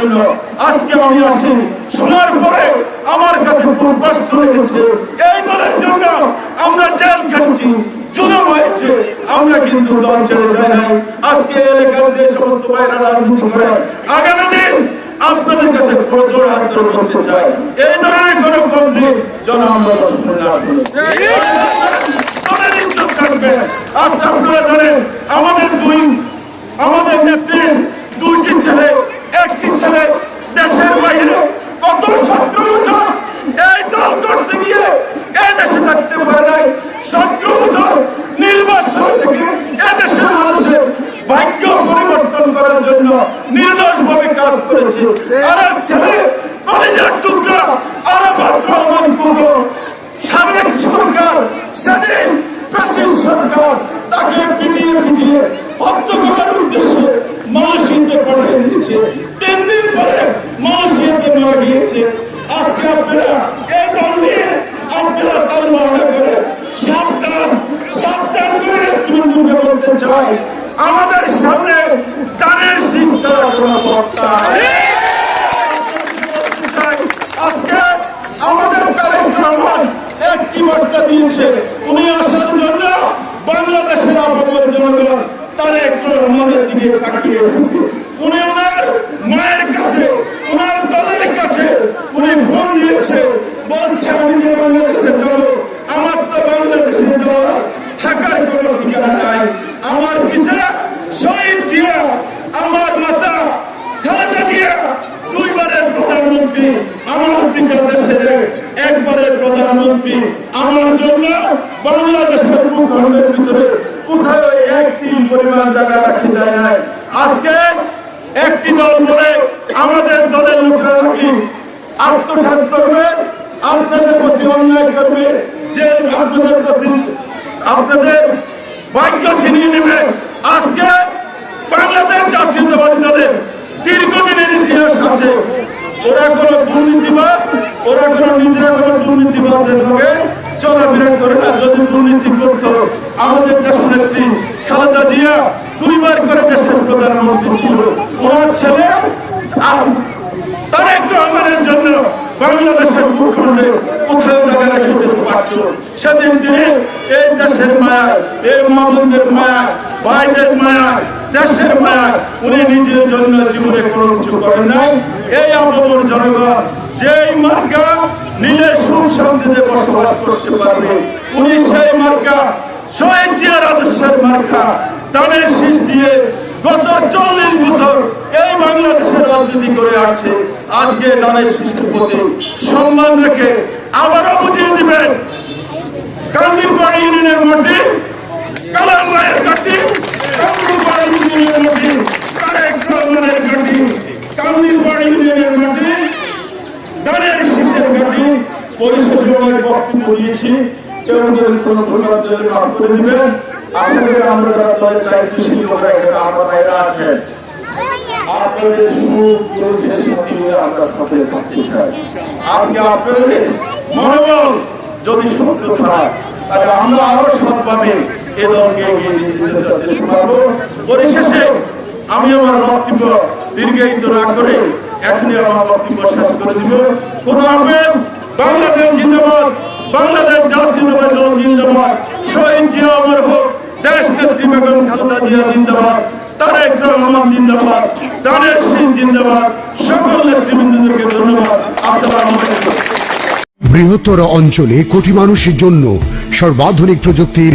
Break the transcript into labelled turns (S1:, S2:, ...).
S1: জন্য আজকে আমি আসি শোনার পরে আমার কাছে এই দলের জন্য আমরা জেল খাচ্ছি ধরনের জানেন, আমাদের দুই আমাদের নেত্রীর দুইটি ছেলে একটি ছেলে দেশের বাইরে কত সতেরো বছর এই দল করতে গিয়ে এই দেশে থাকতে পারে নাই সতেরো বছর নির্বাচন থেকে এ দেশের মানুষের ভাগ্য পরিবর্তন করার জন্য নির্দোষ ভাবে কাজ আর এক ছেলে কলেজের টুকরা, আর সাবেক সরকার, সেদিন প্রেসিড সরকার তাকে পিটিয়ে পিটিয়ে হত্যা করার উদ্দেশ্যে মালয়েশিয়াতে পাঠিয়ে দিয়েছে। তিন দিন পরে মালয়েশিয়াতে মারা গিয়েছে। আজকে আপনারা এই দল নিয়ে আপনারা তাল বাহানা করে সাবধান সাবধান করে নেতৃবৃন্দকে বলতে চাই। আমাদের সামনে দানের শিক্ষা কোনো বক্তা নেই। আজকে আমাদের তারেক রহমান একটি বার্তা দিয়েছে। উনি আসার জন্য বাংলাদেশের আবহাওয়ার জনগণ তারেক রহমানের দিকে তাকিয়ে এসেছে উনি ওনার মায়ের কাছে ওনার দলের কাছে উনি ফোন দিয়েছে বলছে আমি যে বাংলাদেশে যাব আমার তো বাংলাদেশে যাওয়ার থাকার কোনো ঠিকানা নাই আমার পিতা শহীদ জিয়া আমার মাতা খালেদা জিয়া দুইবারের প্রধানমন্ত্রী আমার পিতা দেশের একবারের প্রধানমন্ত্রী, আমার জন্য বাংলাদেশের ভূখণ্ডের ভিতরে কোথাও একটি পরিমাণ জায়গা রাখি যায় নাই? আজকে একটি দল বলে আমাদের দলের লোকেরা নাকি আত্মসাত করবে, আপনাদের প্রতি অন্যায় করবে যে আপনাদের প্রতি আপনাদের ভাগ্য ছিনিয়ে নেবে। আজকে বাংলাদেশ জাতীয়তাবাদী দলের দীর্ঘদিনের ইতিহাস আছে। ওরা কোনো দুর্নীতিবাদ ওরা কোনো নিজেরা কোনো দুর্নীতিবাদের লোকে চলাফেরা করে না। যদি দুর্নীতি করত আমাদের দেশ নেত্রী খালেদা জিয়া, দুইবার করে দেশের প্রধানমন্ত্রী ছিল। ওনার ছেলে তারেক রহমানের জন্য বাংলাদেশের ভূখণ্ডে কোথাও জায়গা রেখে যেতে পারত। সেদিন তিনি এই দেশের মায়া, এই মা বোনদের মায়া, ভাইদের মায়া, দেশের মায়া, উনি নিজের জন্য জীবনে কোনো কিছু করেন নাই। এই আবহাওয়ার জনগণ, যেই মার্কা নিজে সুখ শান্তিতে বসবাস করতে পারবে, উনি সেই মার্কা, শহীদ জিয়ার আদর্শের মার্কা দানের শীষ দিয়ে গত চল্লিশ বছর এই বাংলাদেশের রাজনীতি করে আসছে। আজকে দানের শিশুর প্রতি সম্মান রেখে আবারও বুঝিয়ে দিবেন কান্দিরপাড়া ইউনিয়নের মাটি কালাম রায়ের ঘাটি কান্দিরপাড়া ইউনিয়নের মাটি তারেক রহমানের ঘাটি কান্দিরপাড়া ইউনিয়নের মাটি দানের শীষের ঘাটি পরিষদ জমায় বক্তব্য দিয়েছি। কেউ যদি কোনো জন্য মাফ করে আশা আমরা যারা আছেন আপনাদের সাথে আমরা থাকতে চাই। আজকে আপনাদের মনোবল যদি শক্ত হয়, তাহলে আমরা আরও সৎভাবে এ দলকে এগিয়ে নিয়ে যেতে পারব। পরিশেষে আমি আমার বক্তব্য দীর্ঘায়িত না করে এখনই আমার বক্তব্য শেষ করে দিব। কোরআন বাংলাদেশ জিন্দাবাদ, বাংলাদেশ জাতীয়তাবাদ দল জিন্দাবাদ, শহীদ জিয়া অমর হোক, দেশ নেত্রী বেগম খালেদা জিয়া জিন্দাবাদ, তারেক রহমান জিন্দাবাদ দানের সিং জিন্দাবাদ, সকল নেতৃবৃন্দদেরকে ধন্যবাদ। আসসালামু আলাইকুম।
S2: বৃহত্তর অঞ্চলে কোটি মানুষের জন্য সর্বাধুনিক প্রযুক্তির